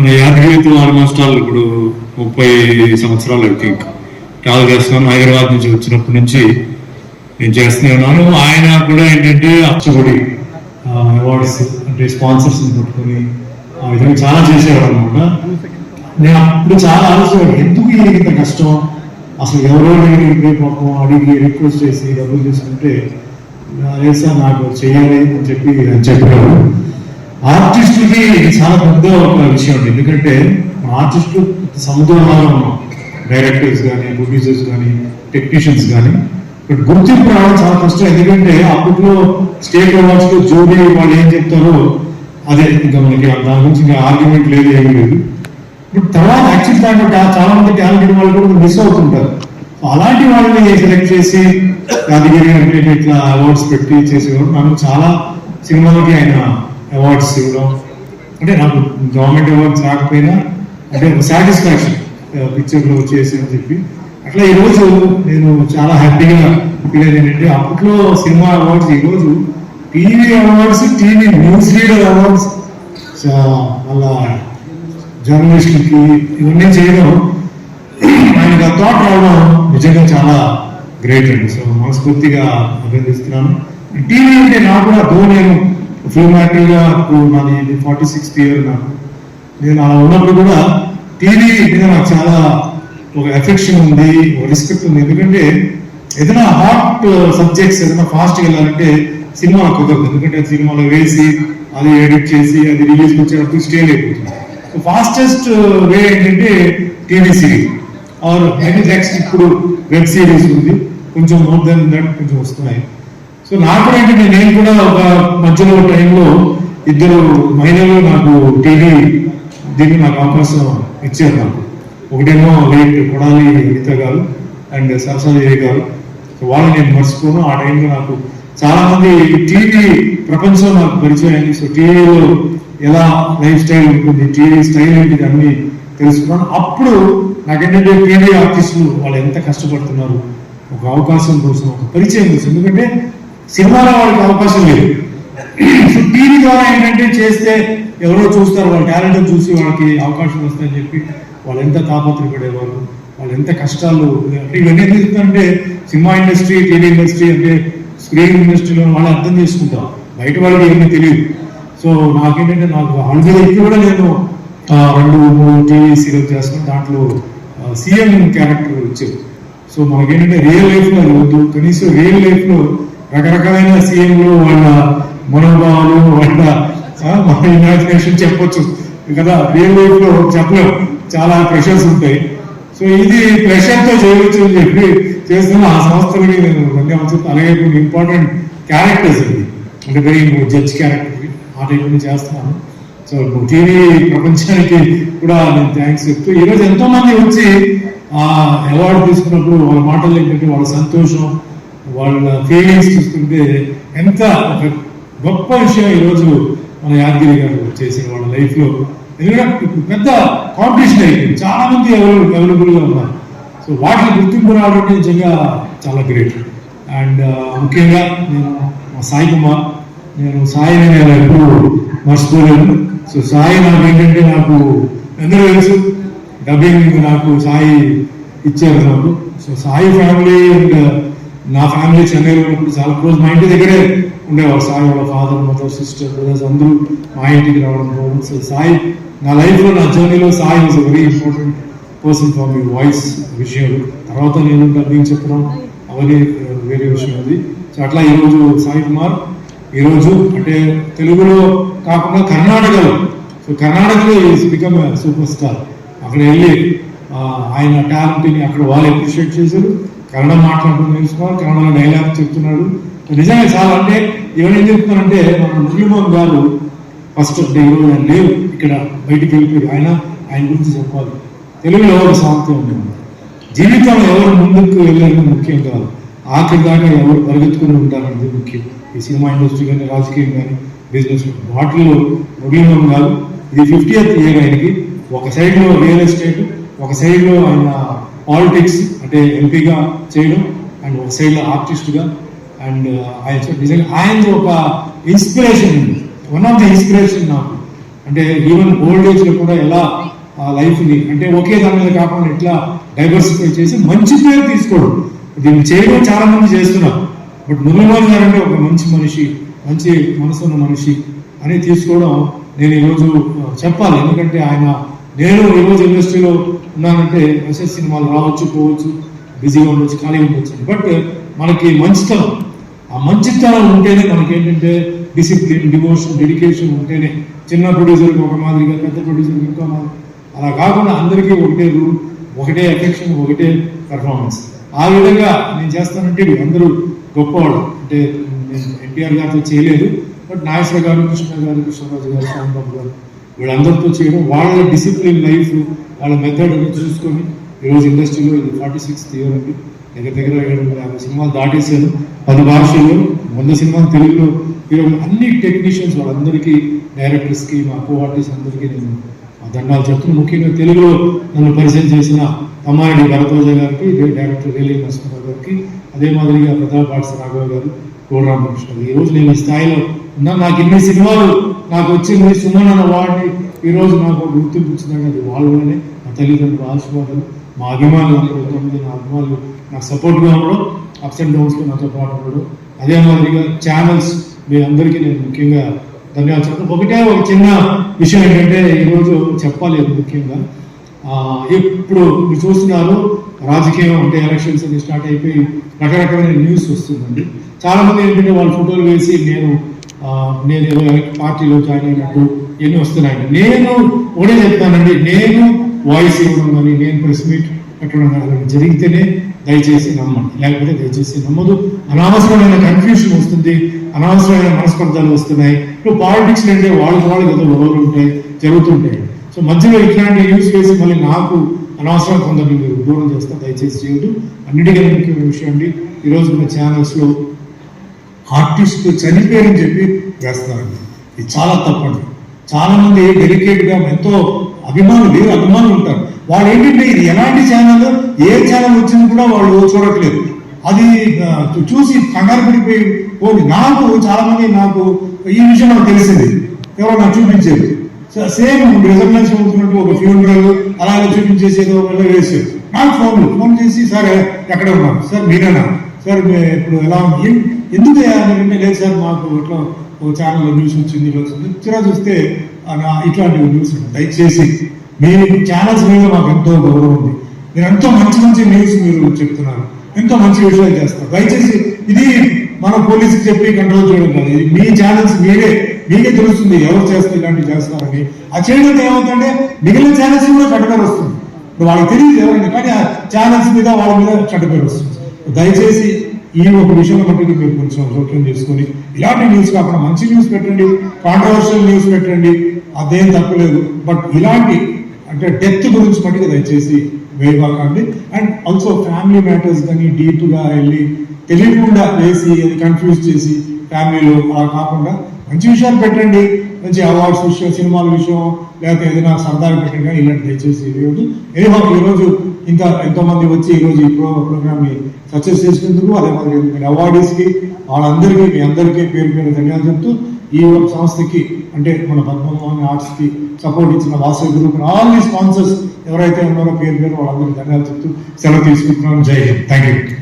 మన యాదగిరితో almost all ఇప్పుడు ముప్పై సంవత్సరాలు ఐ థింక్. ట్రావెల్ చేస్తున్నాను హైదరాబాద్ నుంచి వచ్చినప్పటి నుంచి నేను చేస్తూనే ఉన్నాను ఆయన కూడా ఏంటంటే అచ్చగుడి అవార్డ్స్ అంటే స్పాన్సర్స్ పట్టుకొని ఆ విధంగా చాలా చేసేవాడు అనమాట నేను అప్పుడు చాలా ఆలోచించాడు ఎందుకు ఇంత కష్టం? అసలు ఎవరో నేను పాపం అడిగి రిక్వెస్ట్ చేసి డబ్బులు తీసుకుంటే లేదు సార్ నాకు చేయాలి అని చెప్పి ఆయన ఆర్టిస్టులకి చాలా పెద్ద ఒక విషయం అండి. ఎందుకంటే ఆర్టిస్టులు సముద్రంలో ఉన్నాం డైరెక్టర్స్ కానీ ప్రొడ్యూసర్స్ కానీ టెక్నీషియన్స్ కానీ బట్ గుర్తింపు రావడం చాలా కష్టం. ఎందుకంటే అప్పట్లో స్టేట్ అవార్డ్స్లో వాళ్ళు ఏం చెప్తారో అదే ఇంకా మనకి దాని గురించి ఇంకా ఆర్గ్యుమెంట్ లేదు ఏమీ లేదు. ఇప్పుడు తర్వాత యాక్చువల్ దాంట్లో చాలా మంది టాలెంటెడ్ వాళ్ళు కూడా మిస్ అవుతుంటారు. అలాంటి వాళ్ళని సెలెక్ట్ చేసి యాదగిరి అంటే ఇట్లా అవార్డ్స్ పెట్టి చేసేవాడు నాకు చాలా సినిమాలకి ఆయన అవార్డ్స్ ఇవ్వడం. అంటే నాకు గవర్నమెంట్ అవార్డ్స్ రాకపోయినా అంటే సాటిస్ఫాక్షన్ పిక్చర్లో వచ్చేసి అని చెప్పి. అట్లా ఈరోజు నేను చాలా హ్యాపీగా ఫీల్ అయ్యింది అప్పట్లో సినిమా అవార్డ్స్ ఈరోజు TV awards TV news reader awards మళ్ళా జర్నలిస్టులకి ఇవన్నీ చేయడం ఆయనకు ఆ థాట్ రావడం నిజంగా చాలా గ్రేట్ అండి. సో మనస్ఫూర్తిగా అభినందిస్తున్నాను. టీవీ అంటే నాకు కూడా ధోని నేను ఫిల్మ్ నాది ఫార్టీ సిక్స్త్ ఇయర్ నాకు. నేను అలా ఉన్నప్పుడు కూడా టీవీ మీద నాకు చాలా ఒక ఎఫెక్షన్ ఉంది ఒక రిస్క్రిప్ట్ ఉంది. ఎందుకంటే ఏదైనా హాట్ సబ్జెక్ట్స్ ఏదైనా ఫాస్ట్గా వెళ్ళాలంటే సినిమా కుదరదు. ఎందుకంటే సినిమాలో వేసి అది ఎడిట్ చేసి అది రిలీజ్ వచ్చేటప్పుడు స్టే అయిపోతుంది ఫాస్టెస్ట్ వే ఏంటంటే టీవీ సిరీస్ ఆర్ నెక్స్ట్ ఇప్పుడు వెబ్ సిరీస్ ఉంది. కొంచెం మోర్ దెన్ దట్ కొంచెం వస్తున్నాయి. సో నాకు కూడా ఏంటంటే నేను కూడా ఒక మధ్యలో టైంలో ఇద్దరు మహిళలు నాకు టీవీ దీనికి నాకు అవకాశం ఇచ్చారు నాకు. ఒకటేమో లేట్ కొడాలి గీత గారు అండ్ సరస్వతి గారు. సో వాళ్ళని నేను మర్చిపోను. ఆ టైంలో నాకు చాలా మంది టీవీ ప్రపంచం నాకు పరిచయం అయింది. సో టీవీలో ఎలా లైఫ్ స్టైల్ ఉంటుంది టీవీ స్టైల్ ఏంటిది అన్ని తెలుసుకున్నాను. అప్పుడు నాకేంటంటే టీవీ ఆర్టిస్టులు వాళ్ళు ఎంత కష్టపడుతున్నారు ఒక అవకాశం కోసం ఒక పరిచయం కోసం. ఎందుకంటే సినిమాలో వాళ్ళకి అవకాశం లేదు. సో టీవీ ద్వారా ఏంటంటే చేస్తే ఎవరో చూస్తారు వాళ్ళ టాలెంట్ చూసి వాళ్ళకి అవకాశం వస్తాయని చెప్పి వాళ్ళు ఎంత తాపత్రపడేవారు వాళ్ళు ఎంత కష్టాలు అంటే ఇవన్నీ ఎందుకంటే సినిమా ఇండస్ట్రీ టీవీ ఇండస్ట్రీ అంటే స్క్రీన్ ఇండస్ట్రీలో వాళ్ళు అర్థం చేసుకుంటారు. బయట వాళ్ళకి ఏమీ తెలియదు. సో నాకేంటంటే నాకు ఆల్రెడీ కూడా నేను రెండు మూడు టీవీ సీరియల్ చేస్తున్నాను దాంట్లో సీఎం క్యారెక్టర్ వచ్చారు సో మనకేంటంటే రియల్ లైఫ్లో అది వద్దు. కనీసం రియల్ లైఫ్లో రకరకాలైన సీఎంలు వాళ్ళ మనోభావాలు వాళ్ళ మన ఇమాజినేషన్ చెప్పొచ్చు. కదా రియల్ లైఫ్లో చెప్పలేం. చాలా ప్రెషర్స్ ఉంటాయి. సో ఇది ప్రెషర్తో చేయవచ్చు అని చెప్పి చేస్తున్న ఆ సంస్థలకి నేను ధన్యవాదాలు అలాగే కొన్ని ఇంపార్టెంట్ క్యారెక్టర్స్ ఇది అంటే వెరీ జడ్జ్ క్యారెక్టర్ ఆ టైప్ చేస్తున్నాను. సో టీవీ ప్రపంచానికి కూడా నేను థ్యాంక్స్ చెప్తూ ఈరోజు ఎంతో మంది వచ్చి ఆ అవార్డు తీసుకున్నప్పుడు వాళ్ళ మాటలు ఏంటంటే వాళ్ళ సంతోషం వాళ్ళ ఫీలింగ్స్ చూస్తుంటే ఎంత ఒక గొప్ప విషయం ఈరోజు మన యాదగిరి గారు చేసిన వాళ్ళ లైఫ్లో ఎందుకంటే ఇప్పుడు పెద్ద కాంపిటీషన్ అయిపోయింది. చాలా మంది అవైలబుల్ అవైలబుల్గా ఉన్నారు. సో వాటిని గుర్తింపు రావడం నిజంగా చాలా గ్రేట్ అండ్ uh, ముఖ్యంగా నేను మా సాయి కుమార్ నేను సాయిని నేను ఎప్పుడు మర్చిపోలేను. సో సాయి నాకు ఏంటంటే నాకు అందరూ తెలుసు. డబ్బింగ్ నాకు సాయి ఇచ్చారు నాకు. సో సాయి ఫ్యామిలీ అండ్ నా ఫ్యామిలీ చెన్నైలో ఉన్నప్పుడు చాలా క్లోజ్ మా ఇంటి దగ్గరే ఉండేవారు. సాయి వాళ్ళ ఫాదర్ మదర్ సిస్టర్ బ్రదర్స్ అందరూ మా ఇంటికి రావడం పోవడం సో సాయి నా లైఫ్లో నా జర్నీలో Sai was very important person for me voice విషయాలు. తర్వాత నేను డబ్బింగ్ చెప్పడం అవన్నీ uh, వేరే విషయం అది. సో అట్లా ఈరోజు సాయి కుమార్ ఈరోజు అంటే తెలుగులో కాకుండా కర్ణాటకలో. సో కర్ణాటకలో ఈజ్ బికమ్ సూపర్ స్టార్ అక్కడ వెళ్ళి ఆయన టాలెంట్ని అక్కడ వాళ్ళు అప్రిషియేట్ చేశారు. కన్నడ మాట్లాడుతూ నేర్చుకోవాలి కన్నడలో డైలాగ్ చెప్తున్నాడు. నిజంగా చాలా అంటే ఇవన్నీ ఏం చెప్తున్నారంటే మన మురళీమోహన్ గారు ఫస్ట్ అంటే ఆయన లేవు ఇక్కడ బయటికి వెళ్ళిపోయి ఆయన ఆయన గురించి చెప్పాలి. తెలుగులో ఎవరు సాహిత్యం ఉండేది. జీవితంలో ఎవరు ముందుకు వెళ్ళారని ముఖ్యం కాదు. ఆఖరి దాకా ఎవరు పరిగెత్తుకుని ఉంటారనేది ముఖ్యం. ఈ సినిమా ఇండస్ట్రీ కానీ రాజకీయం కానీ బిజినెస్ వాటిల్లో మురళీమోహన్ గారు ఇది ఫిఫ్టీ ఇయర్ ఆయనకి. ఒక సైడ్లో రియల్ ఎస్టేట్ ఒక సైడ్లో ఆయన పాలిటిక్స్ అంటే ఎంపీగా చేయడం అండ్ ఒక సైడ్లో ఆర్టిస్ట్గా అండ్ ఆయన నిజంగా ఆయన ఒక ఇన్స్పిరేషన్ ఉంది. వన్ ఆఫ్ ద ఇన్స్పిరేషన్ నాకు. అంటే ఈవెన్ ఓల్డ్ ఏజ్లో కూడా ఎలా uh, లైఫ్ని అంటే ఒకే దాని మీద కాకుండా ఎట్లా డైవర్సిఫై చేసి మంచి పేరు తీసుకోవడం. దీన్ని చేయడం చాలా మంది చేస్తున్నారు. బట్ మురళీమోహన్ గారు అంటే ఒక మంచి మనిషి మంచి మనసు ఉన్న మనిషి అని తీసుకోవడం నేను ఈరోజు uh, చెప్పాలి. ఎందుకంటే ఆయన నేను ఈరోజు ఇండస్ట్రీలో ఉన్నానంటే ఎస్ఎస్ సినిమాలు రావచ్చు పోవచ్చు బిజీగా ఉండొచ్చు ఖాళీగా ఉండొచ్చు. బట్ మనకి మంచితనం ఆ మంచితనం ఉంటేనే మనకి ఏంటంటే డిసిప్లిన్ డివోషన్ డెడికేషన్ ఉంటేనే చిన్న ప్రొడ్యూసర్కి ఒక మాదిరిగా పెద్ద ప్రొడ్యూసర్కి ఇంకో మాదిరి అలా కాకుండా అందరికీ ఒకటే రూల్ ఒకటే అఫెక్షన్ ఒకటే పెర్ఫార్మెన్స్ ఆ విధంగా నేను చేస్తానంటే అందరూ గొప్పవాళ్ళు. అంటే నేను ఎన్టీఆర్ గారితో చేయలేదు బట్ నాగేశ్వర గారు కృష్ణ గారు కృష్ణరాజు గారు శ్యామబాబు గారు వీళ్ళందరితో చేయడం వాళ్ళ డిసిప్లిన్ లైఫ్ వాళ్ళ మెథడ్ చూసుకొని ఈరోజు ఇండస్ట్రీలో ఇది ఫార్టీ సిక్స్ ఇయర్ అండి దగ్గర దగ్గర ఏడు వందల యాభై సినిమాలు దాటేశాను పది భాషల్లో వంద సినిమాలు తెలుగులో. ఈరోజు అన్ని టెక్నీషియన్స్ వాళ్ళందరికీ డైరెక్టర్స్కి మా కో ఆర్టిస్ట్ అందరికీ నేను దండాలు చెప్తున్నాను ముఖ్యంగా తెలుగులో నన్ను పరిచయం చేసిన అమ్మాయి భరతోజ గారికి డైరెక్టర్ రేలి నరసింహరావు గారికి అదే మాదిరిగా ప్రతాప్ పాట్స్ రాఘవ గారు కోడరాం కృష్ణ ఈ రోజు నేను ఈ స్థాయిలో ఉన్నా నాకు ఇన్ని సినిమాలు నాకు వచ్చింది సుమన్ అన్న వాడిని ఈరోజు నాకు గుర్తింపు ఇచ్చినాక అది వాళ్ళనే నా తల్లిదండ్రులు ఆశీర్వాదాలు మా అభిమానులు అందరూ తొమ్మిది నా అభిమానులు నాకు సపోర్ట్గా ఉండడం అప్స్ అండ్ డౌన్స్లో నాతో పాటు ఉండడం. అదే మాదిరిగా ఛానల్స్ మీ అందరికీ నేను ముఖ్యంగా ధన్యవాదాలు. చెప్తాను ఒకటే ఒక చిన్న విషయం ఏంటంటే ఈరోజు చెప్పాలి అది ముఖ్యంగా. ఇప్పుడు మీరు చూస్తున్నారు రాజకీయం అంటే ఎలక్షన్స్ అని స్టార్ట్ అయిపోయి రకరకాలైన న్యూస్ వస్తుందండి. చాలా మంది ఏంటంటే వాళ్ళ ఫోటోలు వేసి నేను నేను ఏదో పార్టీలో జాయిన్ అయినట్టు ఎన్ని వస్తున్నాయి నేను ఒకటే చెప్తానండి నేను వాయిస్ ఇవ్వడం కానీ నేను ప్రెస్ మీట్ పెట్టడం కానీ జరిగితేనే దయచేసి నమ్మండి. లేకపోతే దయచేసి నమ్మదు అనవసరమైన కన్ఫ్యూషన్ వస్తుంది అనవసరమైన మనస్పర్ధలు వస్తున్నాయి. ఇప్పుడు పాలిటిక్స్ అంటే వాళ్ళకి వాళ్ళకి ఏదో గొడవలు ఉంటాయి జరుగుతుంటాయి. సో మధ్యలో ఇట్లాంటి న్యూస్ వేసి మళ్ళీ నాకు అనవసరం కొందరిని మీరు దూరం చేస్తారు దయచేసి చేయొద్దు. అన్నిటికన్నా ముఖ్యమైన విషయం అండి ఈరోజు మన ఛానల్స్లో ఆర్టిస్ట్ చనిపోయారని చెప్పి వేస్తున్నారండి. ఇది చాలా తప్పండి. చాలామంది డెలికేట్గా ఎంతో అభిమానులు వేరే అభిమానులు ఉంటారు. వాళ్ళు ఏంటంటే ఇది ఎలాంటి ఛానల్? ఏ ఛానల్ వచ్చింది కూడా వాళ్ళు చూడట్లేదు. అది చూసి కంగారు పడిపోయి పోయి నాకు చాలామంది నాకు ఈ విషయం నాకు తెలిసింది. ఎవరో నాకు చూపించేది. సేమ్ రిజర్వేషన్ అవుతున్నట్టు ఒక ఫ్యూనరల్ అలాగే చూపించేసి ఏదో వెళ్ళ వేసారు నాకు ఫోన్ ఫోన్ చేసి సార్ ఎక్కడ ఉన్నారు సార్ మీరేనా? సార్ ఇప్పుడు ఎలా ఉంది? ఎందుకు అంటే లేదు సార్ మాకు ఇట్లా ఓ ఛానల్లో న్యూస్ వచ్చింది ఇలా వచ్చింది. చిరా చూస్తే నా- ఇట్లాంటి న్యూస్ దయచేసి మీ ఛానల్స్ మీద మాకు ఎంతో గౌరవం ఉంది. మీరు ఎంతో మంచి మంచి న్యూస్ మీరు చెప్తున్నారు. ఎంతో మంచి విషయాలు చేస్తారు. దయచేసి ఇది మన పోలీసుకి చెప్పి కంట్రోల్ చేయడం కాదు. ఇది మీ ఛానల్స్ మీరే మీకే తెలుస్తుంది ఎవరు చేస్తే ఇలాంటివి చేస్తున్నారని. ఆ చేయడం ఏమవుతుందంటే మిగిలిన ఛానల్స్ కూడా చెడ్డపేరు వస్తుంది. ఇప్పుడు వాళ్ళకి తెలియదు ఎవరైనా కానీ ఆ ఛానల్స్ మీద వాళ్ళ మీద చెడ్డపేరు వస్తుంది. దయచేసి ఈ ఒక విషయంలో మట్టుకు మీరు కొంచెం జోక్యం చేసుకొని ఇలాంటి న్యూస్ కాకుండా మంచి న్యూస్ పెట్టండి కాంట్రవర్షియల్ న్యూస్ పెట్టండి అదేం తప్పలేదు. బట్ ఇలాంటి అంటే డెత్ గురించి మట్టుకు దయచేసి వేయబాకండి అండ్ ఆల్సో ఫ్యామిలీ మ్యాటర్స్ కానీ డీప్గా వెళ్ళి తెలియకుండా వేసి అది కన్ఫ్యూజ్ చేసి ఫ్యామిలీలో అలా కాకుండా మంచి విషయాలు పెట్టండి. మంచి అవార్డ్స్ విషయం సినిమాల విషయం లేకపోతే ఏదైనా సరదాగా పెట్టండి కానీ ఇలాంటి దయచేసి ఈరోజు ఏమో ఈరోజు ఇంకా ఎంతోమంది వచ్చి ఈరోజు ఈ ప్రో ప్రోగ్రామ్ని సక్సెస్ చేసినందుకు అదే మరి అవార్డీస్కి వాళ్ళందరికీ మీ అందరికీ పేరు పేరు ధన్యవాదాలు చెప్తూ ఈ ఒక సంస్థకి అంటే మన పద్మభవన్ ఆర్ట్స్కి సపోర్ట్ ఇచ్చిన Vasavi group all the sponsors ఎవరైతే ఉన్నారో పేరు పేరు వాళ్ళందరికీ ధన్యవాదాలు చెప్తూ సెలవు తీసుకుంటున్నాను. జై హింద్. Thank you